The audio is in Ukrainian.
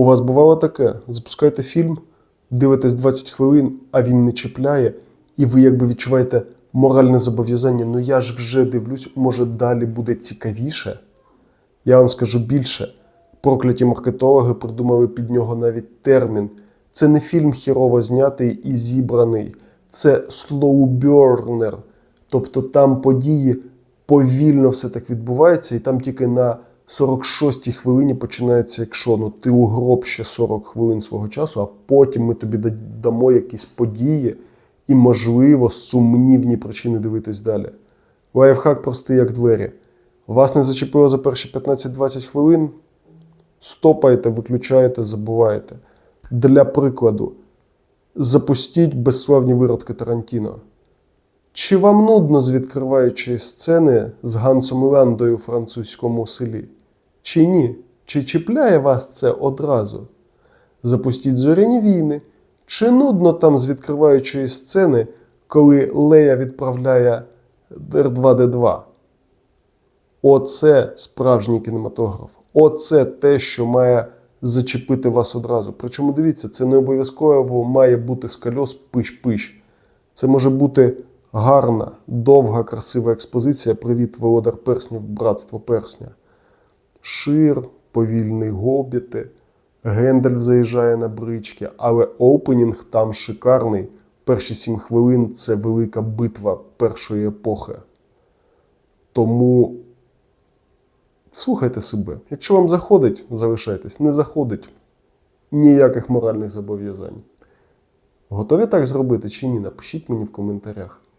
У вас бувало таке: запускаєте фільм, дивитесь 20 хвилин, а він не чіпляє, і ви якби відчуваєте моральне зобов'язання. Ну я ж вже дивлюсь, може далі буде цікавіше. Я вам скажу більше. Прокляті маркетологи придумали під нього навіть термін. Це не фільм хірово знятий і зібраний, це слоубернер. Тобто там події повільно все так відбувається, і там тільки на 46-й хвилині починається екшон. Ну, ти угроб ще 40 хвилин свого часу, а потім ми тобі дамо якісь події і, можливо, сумнівні причини дивитись далі. Лайфхак простий, як двері. Вас не зачепило за перші 15-20 хвилин, стопаєте, виключаєте, забуваєте. Для прикладу, запустіть безславні виродки Тарантіно. Чи вам нудно з відкриваючої сцени з Гансом Ландою у французькому селі? Чи ні? Чи чіпляє вас це одразу? Запустіть зоряні війни. Чи нудно там з відкриваючої сцени, коли Лея відправляє Р2Д2? Оце справжній кінематограф. Оце те, що має зачепити вас одразу. Причому дивіться, це не обов'язково має бути з кольос пиш-пиш. Це може бути гарна, довга, красива експозиція. Привіт, володар перснів, братство персня. Шир, повільний гобіти, Гендальф заїжджає на брички, але опенінг там шикарний. Перші сім хвилин це велика битва першої епохи. Тому слухайте себе. Якщо вам заходить, залишайтесь. Не заходить ніяких моральних зобов'язань. Готові так зробити чи ні? Напишіть мені в коментарях.